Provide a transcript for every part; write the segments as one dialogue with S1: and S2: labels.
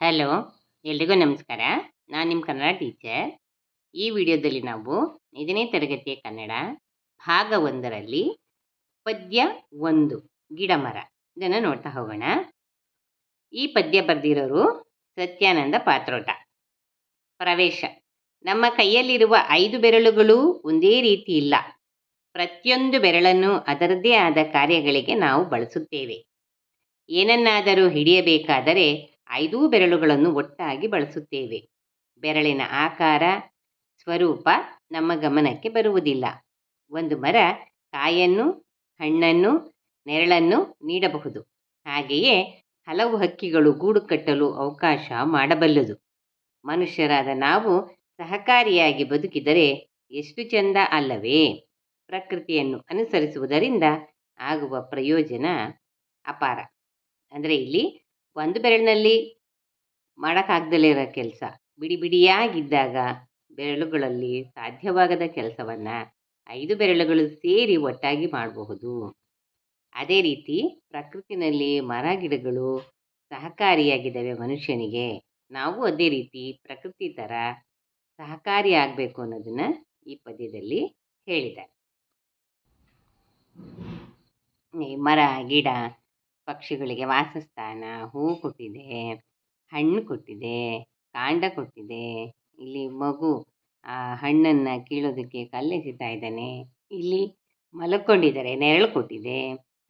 S1: Hello ಎಲ್ರಿಗೂ ನಮಸ್ಕಾರ. ನಾನು ನಿಮ್ಮ ಕನ್ನಡ ಟೀಚರ್ ಈ ವಿಡಿಯೋದಲ್ಲಿ ನಾವು ಐದನೇ ತರಗತಿಯ ಕನ್ನಡ ಭಾಗ ಒಂದರಲ್ಲಿ ಪದ್ಯ ಒಂದು ಗಿಡ ಮರ ಇದನ್ನು ನೋಡ್ತಾ ಹೋಗೋಣ. ಈ ಪದ್ಯ ಬರೆದಿರೋರು ಸತ್ಯಾನಂದ ಪಾತ್ರೋಟ. ಪ್ರವೇಶ. ನಮ್ಮ ಕೈಯಲ್ಲಿರುವ ಐದು ಬೆರಳುಗಳು ಒಂದೇ ರೀತಿ ಇಲ್ಲ. ಪ್ರತಿಯೊಂದು ಬೆರಳನ್ನು ಅದರದ್ದೇ ಆದ ಕಾರ್ಯಗಳಿಗೆ ನಾವು ಬಳಸುತ್ತೇವೆ. ಏನನ್ನಾದರೂ ಹಿಡಿಯಬೇಕಾದರೆ ಐದೂ ಬೆರಳುಗಳನ್ನು ಒಟ್ಟಾಗಿ ಬಳಸುತ್ತೇವೆ. ಬೆರಳಿನ ಆಕಾರ, ಸ್ವರೂಪ ನಮ್ಮ ಗಮನಕ್ಕೆ ಬರುವುದಿಲ್ಲ. ಒಂದು ಮರ ಕಾಯನ್ನು ಹಣ್ಣನ್ನು, ನೆರಳನ್ನು ನೀಡಬಹುದು. ಹಾಗೆಯೇ ಹಲವು ಹಕ್ಕಿಗಳು ಗೂಡು ಕಟ್ಟಲು ಅವಕಾಶ ಮಾಡಬಲ್ಲದು. ಮನುಷ್ಯರಾದ ನಾವು ಸಹಕಾರಿಯಾಗಿ ಬದುಕಿದರೆ ಎಷ್ಟು ಚೆಂದ ಅಲ್ಲವೇ? ಪ್ರಕೃತಿಯನ್ನು ಅನುಸರಿಸುವುದರಿಂದ ಆಗುವ ಪ್ರಯೋಜನ ಅಪಾರ. ಅಂದರೆ ಇಲ್ಲಿ ಒಂದು ಬೆರಳಿನಲ್ಲಿ ಮಾಡೋಕ್ಕಾಗ್ದಲೇ ಇರೋ ಕೆಲಸ. ಬಿಡಿ ಬಿಡಿಯಾಗಿದ್ದಾಗ ಬೆರಳುಗಳಲ್ಲಿ ಸಾಧ್ಯವಾಗದ ಕೆಲಸವನ್ನು ಐದು ಬೆರಳುಗಳು ಸೇರಿ ಒಟ್ಟಾಗಿ ಮಾಡಬಹುದು. ಅದೇ ರೀತಿ ಪ್ರಕೃತಿನಲ್ಲಿ ಮರ ಗಿಡಗಳು ಸಹಕಾರಿಯಾಗಿದ್ದಾವೆ ಮನುಷ್ಯನಿಗೆ. ನಾವು ಅದೇ ರೀತಿ ಪ್ರಕೃತಿ ಥರ ಸಹಕಾರಿಯಾಗಬೇಕು ಅನ್ನೋದನ್ನು ಈ ಪದ್ಯದಲ್ಲಿ ಹೇಳಿದ್ದಾರೆ. ಮರ, ಗಿಡ ಪಕ್ಷಿಗಳಿಗೆ ವಾಸಸ್ಥಾನ, ಹೂ ಕೊಟ್ಟಿದೆ, ಹಣ್ಣು ಕೊಟ್ಟಿದೆ, ಕಾಂಡ ಕೊಟ್ಟಿದೆ, ಇಲ್ಲಿ ಮಗು, ಆ, ಹಣ್ಣನ್ನು ಕೀಳೋದಕ್ಕೆ ಕಲ್ಲೆಸಿತಾ ಇದ್ದಾನೆ. ಇಲ್ಲಿ ಮಲ್ಕೊಂಡಿದ್ದಾರೆ, ನೆರಳು ಕೊಟ್ಟಿದೆ.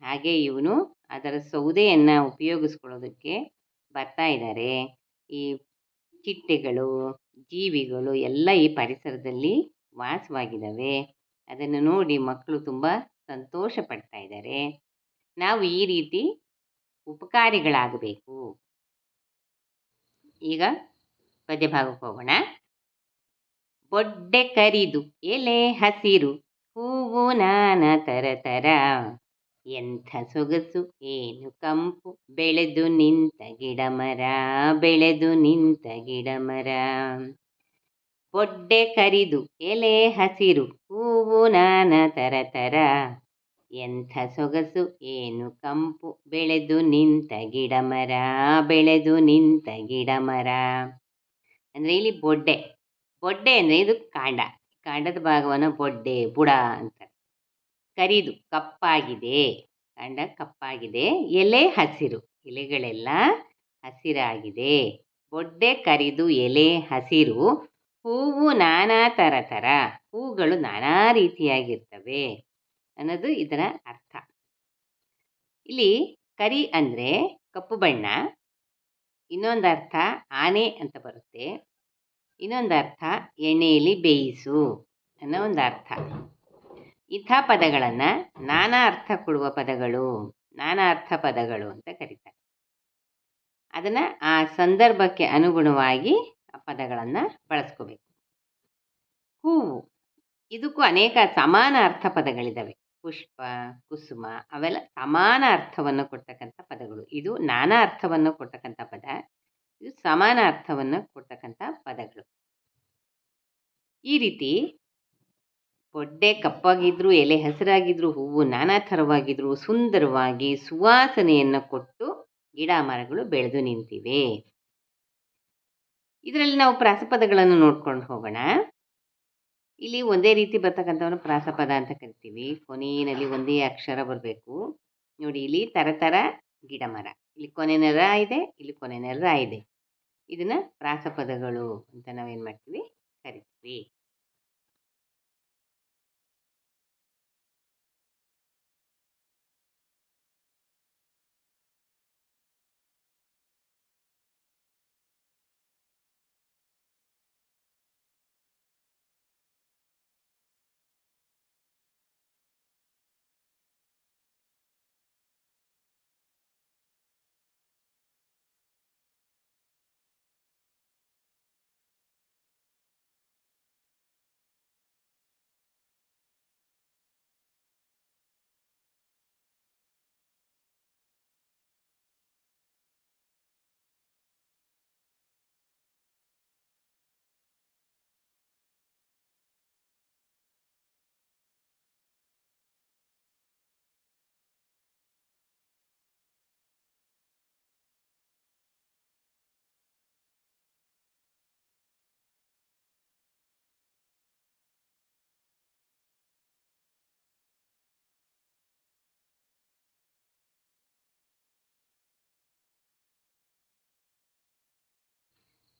S1: ಹಾಗೆ ಇವನು ಅದರ ಸೌದೆಯನ್ನು ಉಪಯೋಗಿಸ್ಕೊಳ್ಳೋದಕ್ಕೆ ಬರ್ತಾ ಇದ್ದಾರೆ. ಈ ಚಿಟ್ಟೆಗಳು, ಜೀವಿಗಳು ಎಲ್ಲ ಈ ಪರಿಸರದಲ್ಲಿ ವಾಸವಾಗಿದ್ದಾವೆ. ಅದನ್ನು ನೋಡಿ ಮಕ್ಕಳು ತುಂಬ ಸಂತೋಷ ಪಡ್ತಾ ಇದ್ದಾರೆ. ನಾವು ಈ ರೀತಿ ಉಪಕಾರಿಗಳಾಗಬೇಕು. ಈಗ ಪದ್ಯ ಭಾಗಕ್ಕೆ ಹೋಗೋಣ. ಬೊಡ್ಡೆ ಕರಿದು ಎಲೆ ಹಸಿರು, ಹೂವು ನಾನಾ ತರ ಎಂಥ ಸೊಗಸು, ಏನು ಕಂಪು, ಬೆಳೆದು ನಿಂತ ಗಿಡ ಮರ, ಬೆಳೆದು ನಿಂತ ಗಿಡ ಮರ. ಬೊಡ್ಡೆ ಕರಿದು ಎಲೆ ಹಸಿರು, ಹೂವು ನಾನಾ ತರ. ಎಂಥ ಸೊಗಸು? ಏನು ಕಂಪು? ಬೆಳೆದು ನಿಂತ ಗಿಡ ಮರ ಬೆಳೆದು ನಿಂತ ಗಿಡ ಮರ ಅಂದರೆ ಇಲ್ಲಿ ಬೊಡ್ಡೆ. ಬೊಡ್ಡೆ ಅಂದರೆ ಇದು ಕಾಂಡ. ಕಾಂಡದ ಭಾಗವನ್ನು ಬೊಡ್ಡೆ, ಬುಡ ಅಂತಾರೆ ಕರಿದು, ಕಪ್ಪಾಗಿದೆ. ಕಾಂಡ ಕಪ್ಪಾಗಿದೆ. ಎಲೆ ಹಸಿರು. ಎಲೆಗಳೆಲ್ಲ ಹಸಿರಾಗಿದೆ. ಬೊಡ್ಡೆ ಕರಿದು, ಎಲೆ ಹಸಿರು. ಹೂವು ನಾನಾ ಥರ ಥರ. ಹೂಗಳು ನಾನಾ ರೀತಿಯಾಗಿರ್ತವೆ. ಅನ್ನೋದು ಇದರ ಅರ್ಥ. ಇಲ್ಲಿ ಕರಿ ಅಂದರೆ ಕಪ್ಪು ಬಣ್ಣ, ಇನ್ನೊಂದು ಅರ್ಥ ಆನೆ ಅಂತ ಬರುತ್ತೆ, ಇನ್ನೊಂದು ಅರ್ಥ ಎಣ್ಣೆಯಲ್ಲಿ ಬೇಯಿಸು ಅನ್ನೋ ಒಂದು ಅರ್ಥ. ಇಂಥ ಪದಗಳನ್ನು ನಾನಾ ಅರ್ಥ ಕೊಡುವ ಪದಗಳು, ನಾನಾ ಅರ್ಥ ಪದಗಳು ಅಂತ ಕರೀತಾರೆ. ಅದನ್ನು ಆ ಸಂದರ್ಭಕ್ಕೆ ಅನುಗುಣವಾಗಿ ಆ ಪದಗಳನ್ನು ಬಳಸ್ಕೋಬೇಕು. ಹೂವು, ಇದಕ್ಕೂ ಅನೇಕ ಸಮಾನ ಅರ್ಥ ಪದಗಳಿದ್ದಾವೆ ಪುಷ್ಪ, ಕುಸುಮ ಅವೆಲ್ಲ ಸಮಾನ ಅರ್ಥವನ್ನು ಕೊಡ್ತಕ್ಕಂಥ ಪದಗಳು. ಇದು ನಾನಾ ಅರ್ಥವನ್ನು ಕೊಡ್ತಕ್ಕಂಥ ಪದ. ಇದು ಸಮಾನ ಅರ್ಥವನ್ನು ಕೊಡ್ತಕ್ಕಂಥ ಪದಗಳು. ಈ ರೀತಿ ಬೊಡ್ಡೆ ಕಪ್ಪಾಗಿದ್ರು, ಎಲೆ ಹಸಿರಾಗಿದ್ರು, ಹೂವು ನಾನಾ ಥರವಾಗಿದ್ರು, ಸುಂದರವಾಗಿ ಸುವಾಸನೆಯನ್ನು ಕೊಟ್ಟು ಗಿಡ ಮರಗಳು ಬೆಳೆದು ನಿಂತಿವೆ. ಇದರಲ್ಲಿ ನಾವು ಪ್ರಾಸಪದಗಳನ್ನು ನೋಡ್ಕೊಂಡು ಹೋಗೋಣ. ಇಲ್ಲಿ ಒಂದೇ ರೀತಿ ಬರ್ತಕ್ಕಂಥವನ್ನು ಪ್ರಾಸಪದ ಅಂತ ಕರಿತೀವಿ. ಕೊನೆಯಲ್ಲಿ ಒಂದೇ ಅಕ್ಷರ ಬರಬೇಕು. ನೋಡಿ ಇಲ್ಲಿ ಥರ ಥರ ಗಿಡ ಮರ. ಇಲ್ಲಿ ಕೊನೆ ರ ಇದೆ, ಇಲ್ಲಿ ಕೊನೆ ರ ಇದೆ. ಇದನ್ನು ಪ್ರಾಸಪದಗಳು ಅಂತ ನಾವೇನು ಮಾಡ್ತೀವಿ? ಕರಿತೀವಿ.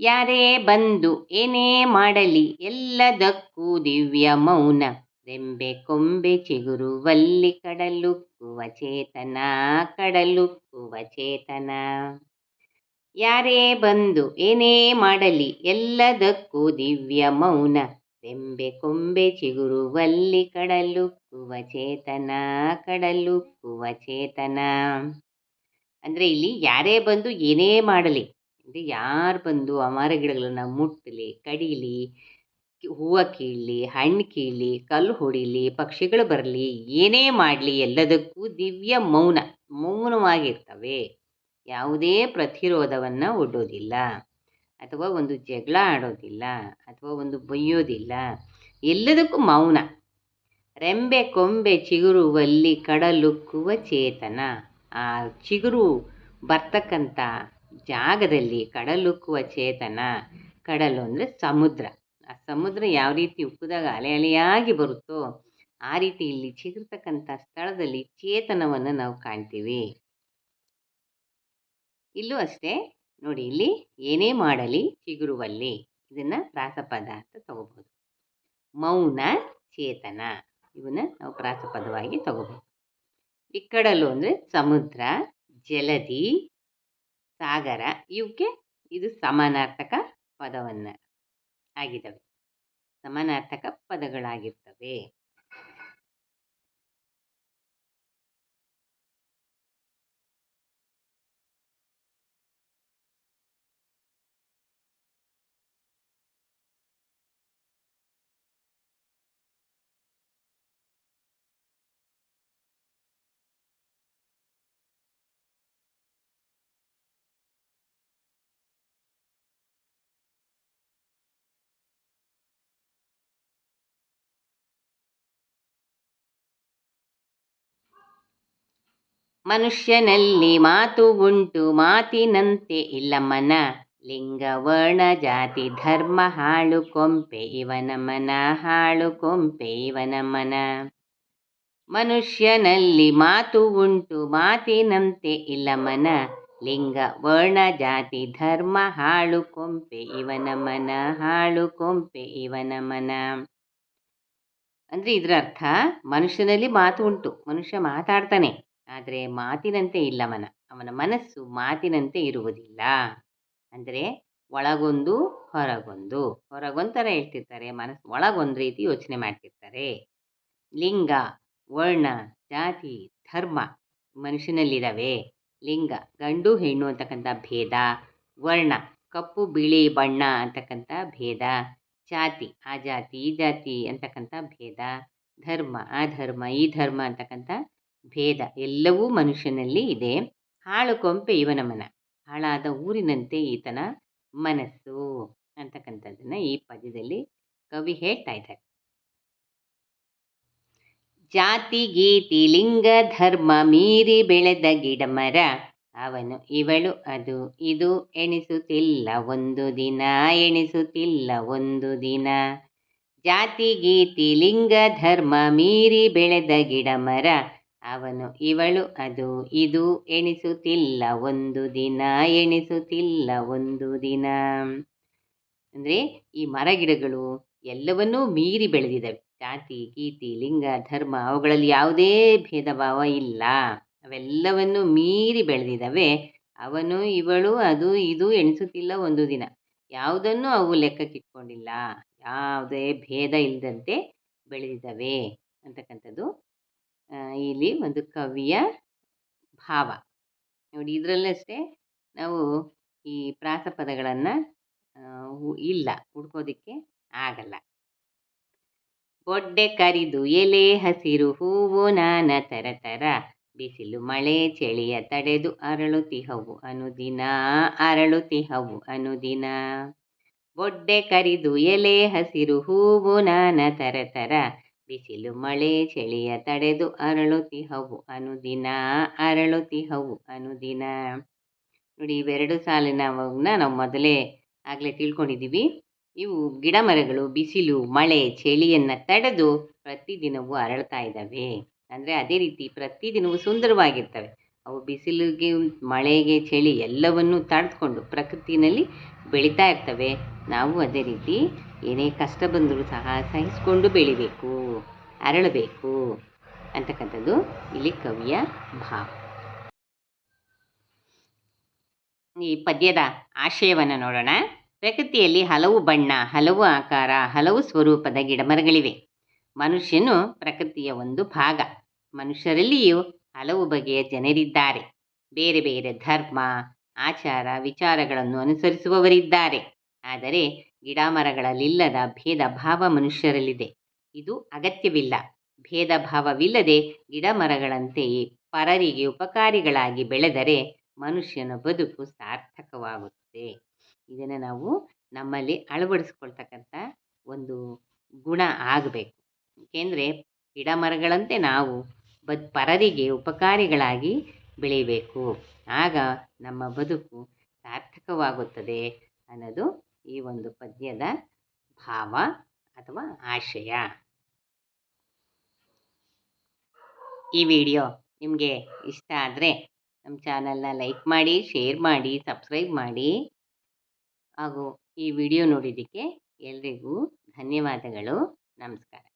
S1: ಯಾರೇ ಬಂದು ಏನೇ ಮಾಡಲಿ ಎಲ್ಲದಕ್ಕೂ ದಿವ್ಯ ಮೌನ. ರೆಂಬೆ ಕೊಂಬೆ ಚಿಗುರುವಲ್ಲಿ ಕಡಲುಕ್ಕುವ ಚೇತನ ಕಡಲುಕ್ಕುವ ಚೇತನ. ಯಾರೇ ಬಂದು ಏನೇ ಮಾಡಲಿ ಎಲ್ಲದಕ್ಕೂ ದಿವ್ಯ ಮೌನ. ರೆಂಬೆ ಕೊಂಬೆ ಚಿಗುರುವಲ್ಲಿ ಕಡಲುಕ್ಕುವ ಚೇತನ ಕಡಲುಕ್ಕುವ ಚೇತನ. ಅಂದರೆ ಇಲ್ಲಿ ಯಾರೇ ಬಂದು ಏನೇ ಮಾಡಲಿ ಅಂದರೆ ಯಾರು ಬಂದು ಆ ಮರ ಗಿಡಗಳನ್ನು ಮುಟ್ಟಲಿ ಕಡೀಲಿ ಹೂವು ಕೀಳಲಿ, ಹಣ್ಣು ಕೀಳಲಿ, ಕಲ್ಲು ಹೊಡೀಲಿ, ಪಕ್ಷಿಗಳು ಬರಲಿ, ಏನೇ ಮಾಡಲಿ ಎಲ್ಲದಕ್ಕೂ ದಿವ್ಯ ಮೌನ, ಮೌನವಾಗಿರ್ತವೆ. ಯಾವುದೇ ಪ್ರತಿರೋಧವನ್ನು ಒಡ್ಡೋದಿಲ್ಲ ಅಥವಾ ಒಂದು ಜಗಳ ಆಡೋದಿಲ್ಲ ಅಥವಾ ಒಂದು ಬೈಯೋದಿಲ್ಲ. ಎಲ್ಲದಕ್ಕೂ ಮೌನ. ರೆಂಬೆ, ಕೊಂಬೆ ಚಿಗುರುವಲ್ಲಿ ಕಡಲುಕ್ಕುವ ಚೇತನ. ಆ ಚಿಗುರು ಬರ್ತಕ್ಕಂಥ ಜಾಗದಲ್ಲಿ ಕಡಲುಕ್ಕುವ ಚೇತನ. ಕಡಲು ಅಂದರೆ ಸಮುದ್ರ. ಆ ಸಮುದ್ರ ಯಾವ ರೀತಿ ಉಕ್ಕಿದಾಗ ಅಲೆ ಅಲೆಯಾಗಿ ಬರುತ್ತೋ, ಆ ರೀತಿ ಇಲ್ಲಿ ಚಿಗುರ್ತಕ್ಕಂಥ ಸ್ಥಳದಲ್ಲಿ ಚೇತನವನ್ನು ನಾವು ಕಾಣ್ತೀವಿ. ಇಲ್ಲೂ ಅಷ್ಟೇ, ನೋಡಿ ಇಲ್ಲಿ ಏನೇ ಮಾಡಲಿ ಚಿಗುರುವಲ್ಲಿ ಇದನ್ನು ಪ್ರಾಸಪದ ಅಂತ ತಗೋಬಹುದು ಮೌನ, ಚೇತನ, ಇವನ್ನ ನಾವು ಪ್ರಾಸಪದವಾಗಿ ತಗೋಬಹುದು ಈ ಕಡಲು ಅಂದರೆ ಸಮುದ್ರ, ಜಲದಿ ಸಾಗರ ಇವಕ್ಕೆ ಇದು ಸಮಾನಾರ್ಥಕ ಪದವನ್ನು. ಆಗಿದ್ದಾವೆ. ಸಮಾನಾರ್ಥಕ ಪದಗಳಾಗಿರ್ತವೆ. ಮನುಷ್ಯನಲ್ಲಿ ಮಾತು ಉಂಟು, ಮಾತಿನಂತೆ ಇಲ್ಲ ಮನ. ಲಿಂಗ, ವರ್ಣ, ಜಾತಿ, ಧರ್ಮ, ಹಾಳು, ಕೊಂಪೆ, ಇವನ ಮನ, ಹಾಳು, ಕೊಂಪೆ, ಇವನ ಮನ. ಮನುಷ್ಯನಲ್ಲಿ ಮಾತು ಉಂಟು, ಮಾತಿನಂತೆ ಇಲ್ಲ ಮನ. ಲಿಂಗ, ವರ್ಣ, ಜಾತಿ, ಧರ್ಮ, ಹಾಳು, ಕೊಂಪೆ, ಇವನ ಮನ, ಹಾಳು, ಕೊಂಪೆ, ಇವನ ಮನ. ಅಂದರೆ ಇದರ ಅರ್ಥ, ಮನುಷ್ಯನಲ್ಲಿ ಮಾತು ಉಂಟು, ಮನುಷ್ಯ ಮಾತಾಡ್ತಾನೆ. ಆದರೆ ಮಾತಿನಂತೆ ಇಲ್ಲ ಮನ ಅವನ ಮನಸ್ಸು ಮಾತಿನಂತೆ ಇರುವುದಿಲ್ಲ. ಅಂದರೆ ಒಳಗೊಂದು, ಹೊರಗೊಂದು. ಹೊರಗೊಂಥರ ಹೇಳ್ತಿರ್ತಾರೆ, ಮನಸ್ಸು ಒಳಗೊಂದು ರೀತಿ ಯೋಚನೆ ಮಾಡ್ತಿರ್ತಾರೆ. ಲಿಂಗ, ವರ್ಣ, ಜಾತಿ, ಧರ್ಮ ಮನುಷ್ಯನಲ್ಲಿದ್ದಾವೆ ಲಿಂಗ, ಗಂಡು, ಹೆಣ್ಣು ಅಂತಕ್ಕಂಥ ಭೇದ. ವರ್ಣ, ಕಪ್ಪು, ಬಿಳಿ, ಬಣ್ಣ ಅಂತಕ್ಕಂಥ ಭೇದ. ಜಾತಿ, ಆ ಜಾತಿ, ಈ ಜಾತಿ ಅಂತಕ್ಕಂಥ ಭೇದ. ಧರ್ಮ, ಆ ಧರ್ಮ, ಈ ಧರ್ಮ ಅಂತಕ್ಕಂಥ ಭೇದ ಎಲ್ಲವೂ ಮನುಷ್ಯನಲ್ಲಿ ಇದೆ. ಹಾಳು ಕೊಂಪೆ ಇವನ ಮನ. ಹಾಳಾದ ಊರಿನಂತೆ ಈತನ ಮನಸ್ಸು ಅಂತಕ್ಕಂಥದ್ದನ್ನು ಈ ಪದ್ಯದಲ್ಲಿ ಕವಿ ಹೇಳ್ತಾ ಇದ್ದಾರೆ. ಜಾತಿ, ಗೀತಿ, ಲಿಂಗ, ಧರ್ಮ ಮೀರಿ ಬೆಳೆದ ಗಿಡ ಮರ. ಅವನು ಇವಳು ಅದು. ಇದು ಎಣಿಸುತ್ತಿಲ್ಲ. ಒಂದು ದಿನ ಎಣಿಸುತ್ತಿಲ್ಲ. ಒಂದು ದಿನ. ಜಾತಿ, ಗೀತಿ, ಲಿಂಗ, ಧರ್ಮ ಮೀರಿ ಬೆಳೆದ ಗಿಡ ಮರ. ಅವನು ಇವಳು ಅದು ಇದು ಎಣಿಸುತ್ತಿಲ್ಲ ಒಂದು ದಿನ, ಎಣಿಸುತ್ತಿಲ್ಲ ಒಂದು ದಿನ. ಅಂದರೆ ಈ ಮರಗಿಡಗಳು ಎಲ್ಲವನ್ನೂ ಮೀರಿ ಬೆಳೆದಿದ್ದಾವೆ ಜಾತಿ ಗೀತಿ ಲಿಂಗ, ಧರ್ಮ ಅವುಗಳಲ್ಲಿ ಯಾವುದೇ ಭೇದ ಭಾವ ಇಲ್ಲ. ಅವೆಲ್ಲವನ್ನೂ ಮೀರಿ ಬೆಳೆದಿದ್ದಾವೆ ಅವನು ಇವಳು ಅದು ಇದು ಎಣಿಸುತ್ತಿಲ್ಲ ಒಂದು ದಿನ. ಯಾವುದನ್ನು ಅವು ಲೆಕ್ಕಕ್ಕಿಟ್ಕೊಂಡಿಲ್ಲ. ಯಾವುದೇ ಭೇದ ಇಲ್ಲದಂತೆ ಬೆಳೆದಿದ್ದಾವೆ ಅಂತಕ್ಕಂಥದ್ದು ಇಲ್ಲಿ ಒಂದು ಕವಿಯ ಭಾವ. ನೋಡಿ ಇದರಲ್ಲಷ್ಟೇ ನಾವು ಈ ಪ್ರಾಸ ಪ್ರಾಸಪದಗಳನ್ನು ಇಲ್ಲ ಹುಡ್ಕೋದಕ್ಕೆ ಆಗಲ್ಲ. ಬೊಡ್ಡೆ ಕರಿದು ಎಲೆ ಹಸಿರು ಹೂವು ನಾನ ತರ ತರ. ಬಿಸಿಲು ಮಳೆ ಚಳಿಯ ತಡೆದು ಅರಳುತಿಹವು ಅನುದಿನ ಅರಳುತಿಹವು ಅನುದಿನ. ಬೊಡ್ಡೆ ಕರಿದು ಎಲೆ ಹಸಿರು ಹೂವು ನಾನ ತರ ತರ. ಬಿಸಿಲು ಮಳೆ ಚಳಿಯ ತಡೆದು ಅರಳುತಿಹವು ಅನುದಿನ ಅರಳುತಿಹವು ಅನುದಿನ. ನೋಡಿ, ಇವೆರಡು ಸಾಲಿನ ನಾವು ಮೊದಲೇ ಆಗಲೇ ತಿಳ್ಕೊಂಡಿದ್ದೀವಿ ಇವು ಗಿಡ ಮರಗಳು ಬಿಸಿಲು, ಮಳೆ, ಚಳಿಯನ್ನು ತಡೆದು ಪ್ರತಿದಿನವೂ ಅರಳ್ತಾ ಇದ್ದಾವೆ. ಅಂದರೆ ಅದೇ ರೀತಿ ಪ್ರತಿದಿನವೂ ಸುಂದರವಾಗಿರ್ತವೆ. ಅವು ಬಿಸಿಲಿಗೆ, ಮಳೆಗೆ, ಚಳಿ ಎಲ್ಲವನ್ನೂ ತಡೆದುಕೊಂಡು ಪ್ರಕೃತಿನಲ್ಲಿ ಬೆಳೀತಾ ಇರ್ತವೆ. ನಾವು ಅದೇ ರೀತಿ ಏನೇ ಕಷ್ಟ ಬಂದರೂ ಸಹ ಸಹಿಸಿಕೊಂಡು ಬೆಳಿಬೇಕು, ಅರಳಬೇಕು ಅಂತಕ್ಕಂಥದ್ದು ಇಲ್ಲಿ ಕವಿಯ ಭಾವ. ಈ ಪದ್ಯದ ಆಶಯವನ್ನು ನೋಡೋಣ. ಪ್ರಕೃತಿಯಲ್ಲಿ ಹಲವು ಬಣ್ಣ, ಹಲವು ಆಕಾರ, ಹಲವು ಸ್ವರೂಪದ ಗಿಡಮರಗಳಿವೆ. ಮನುಷ್ಯನು ಪ್ರಕೃತಿಯ ಒಂದು ಭಾಗ. ಮನುಷ್ಯರಲ್ಲಿಯೂ ಹಲವು ಬಗೆಯ ಜನರಿದ್ದಾರೆ. ಬೇರೆ ಬೇರೆ ಧರ್ಮ, ಆಚಾರ, ವಿಚಾರಗಳನ್ನು ಅನುಸರಿಸುವವರಿದ್ದಾರೆ. ಆದರೆ ಗಿಡ ಮರಗಳಲ್ಲಿಲ್ಲದ ಭೇದ ಭಾವ ಮನುಷ್ಯರಲ್ಲಿದೆ. ಇದು ಅಗತ್ಯವಿಲ್ಲ. ಭೇದ ಭಾವವಿಲ್ಲದೆ ಗಿಡ ಮರಗಳಂತೆಯೇ ಪರರಿಗೆ ಉಪಕಾರಿಗಳಾಗಿ ಬೆಳೆದರೆ ಮನುಷ್ಯನ ಬದುಕು ಸಾರ್ಥಕವಾಗುತ್ತದೆ. ಇದನ್ನು ನಾವು ನಮ್ಮಲ್ಲಿ ಅಳವಡಿಸ್ಕೊಳ್ತಕ್ಕಂಥ ಒಂದು ಗುಣ ಆಗಬೇಕು. ಏಕೆಂದರೆ ಗಿಡ ಮರಗಳಂತೆ ನಾವು ಬದ್ ಪರರಿಗೆ ಉಪಕಾರಿಗಳಾಗಿ ಬೆಳೀಬೇಕು. ಆಗ ನಮ್ಮ ಬದುಕು ಸಾರ್ಥಕವಾಗುತ್ತದೆ ಅನ್ನೋದು ಈ ಒಂದು ಪದ್ಯದ ಭಾವ ಅಥವಾ ಆಶಯ. ಈ ವಿಡಿಯೋ ನಿಮಗೆ ಇಷ್ಟ ಆದರೆ ನಮ್ಮ ಚಾನಲ್ನ ಲೈಕ್ ಮಾಡಿ, ಶೇರ್ ಮಾಡಿ, ಸಬ್ಸ್ಕ್ರೈಬ್ ಮಾಡಿ. ಹಾಗೂ ಈ ವಿಡಿಯೋ ನೋಡಿದ್ದಕ್ಕೆ ಎಲ್ರಿಗೂ ಧನ್ಯವಾದಗಳು. ನಮಸ್ಕಾರ.